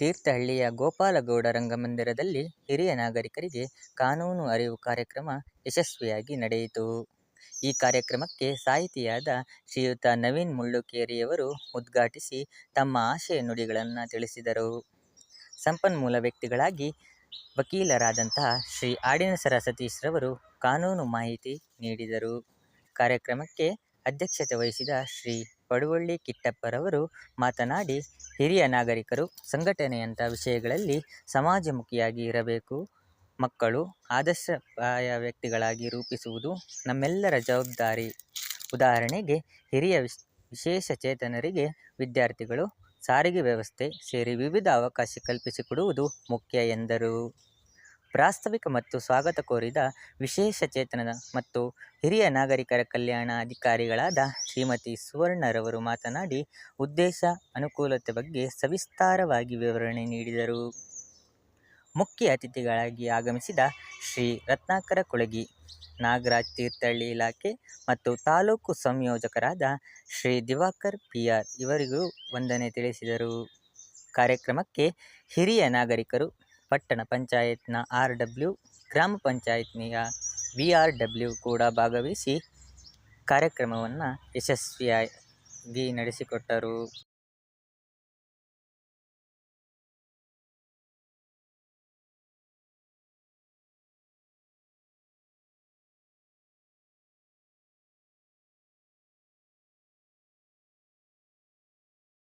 ತೀರ್ಥಹಳ್ಳಿಯ ಗೋಪಾಲಗೌಡ ರಂಗಮಂದಿರದಲ್ಲಿ ಹಿರಿಯ ನಾಗರಿಕರಿಗೆ ಕಾನೂನು ಅರಿವು ಕಾರ್ಯಕ್ರಮ ಯಶಸ್ವಿಯಾಗಿ ನಡೆಯಿತು. ಈ ಕಾರ್ಯಕ್ರಮಕ್ಕೆ ಸಾಹಿತಿಯಾದ ಶ್ರೀಯುತ ನವೀನ್ ಮುಳ್ಳುಕೇರಿಯವರು ಉದ್ಘಾಟಿಸಿ ತಮ್ಮ ಆಶಯ ನುಡಿಗಳನ್ನು ತಿಳಿಸಿದರು. ಸಂಪನ್ಮೂಲ ವ್ಯಕ್ತಿಗಳಾಗಿ ವಕೀಲರಾದಂತಹ ಶ್ರೀ ಆಡಿನಸರ ಸತೀಶ್ರವರು ಕಾನೂನು ಮಾಹಿತಿ ನೀಡಿದರು. ಕಾರ್ಯಕ್ರಮಕ್ಕೆ ಅಧ್ಯಕ್ಷತೆ ವಹಿಸಿದ ಶ್ರೀ ಪಡುವಳ್ಳಿ ಕಿಟ್ಟಪ್ಪರವರು ಮಾತನಾಡಿ, ಹಿರಿಯ ನಾಗರಿಕರು ಸಂಘಟನೆಯಂಥ ವಿಷಯಗಳಲ್ಲಿ ಸಮಾಜಮುಖಿಯಾಗಿ ಇರಬೇಕು. ಮಕ್ಕಳು ಆದರ್ಶಪ್ರಾಯ ವ್ಯಕ್ತಿಗಳಾಗಿ ರೂಪಿಸುವುದು ನಮ್ಮೆಲ್ಲರ ಜವಾಬ್ದಾರಿ. ಉದಾಹರಣೆಗೆ ಹಿರಿಯ ವಿಶೇಷ ಚೇತನರಿಗೆ ವಿದ್ಯಾರ್ಥಿಗಳು, ಸಾರಿಗೆ ವ್ಯವಸ್ಥೆ ಸೇರಿ ವಿವಿಧ ಅವಕಾಶ ಕಲ್ಪಿಸಿಕೊಡುವುದು ಮುಖ್ಯ ಎಂದರು. ಪ್ರಾಸ್ತಾವಿಕ ಮತ್ತು ಸ್ವಾಗತ ಕೋರಿದ ವಿಶೇಷ ಚೇತನದ ಮತ್ತು ಹಿರಿಯ ನಾಗರಿಕರ ಕಲ್ಯಾಣ ಅಧಿಕಾರಿಗಳಾದ ಶ್ರೀಮತಿ ಸುವರ್ಣರವರು ಮಾತನಾಡಿ, ಉದ್ದೇಶ, ಅನುಕೂಲತೆ ಬಗ್ಗೆ ಸವಿಸ್ತಾರವಾಗಿ ವಿವರಣೆ ನೀಡಿದರು. ಮುಖ್ಯ ಅತಿಥಿಗಳಾಗಿ ಆಗಮಿಸಿದ ಶ್ರೀ ರತ್ನಾಕರ ಕೊಳಗಿ ನಾಗರಾಜ್ ತೀರ್ಥಹಳ್ಳಿ ಇಲಾಖೆ ಮತ್ತು ತಾಲೂಕು ಸಂಯೋಜಕರಾದ ಶ್ರೀ ದಿವಾಕರ್ ಪಿ. ಆರ್. ಇವರಿಗೂ ವಂದನೆ ತಿಳಿಸಿದರು. ಕಾರ್ಯಕ್ರಮಕ್ಕೆ ಹಿರಿಯ ನಾಗರಿಕರು, ಪಟ್ಟಣ ಪಂಚಾಯತ್ನ ಆರ್. ಡಬ್ಲ್ಯೂ, ಗ್ರಾಮ ಪಂಚಾಯತ್ನಿಯ ವಿ. ಆರ್. ಡಬ್ಲ್ಯೂ ಕೂಡ ಭಾಗವಹಿಸಿ ಕಾರ್ಯಕ್ರಮವನ್ನು ಯಶಸ್ವಿಯಾಗಿ ನಡೆಸಿಕೊಟ್ಟರು.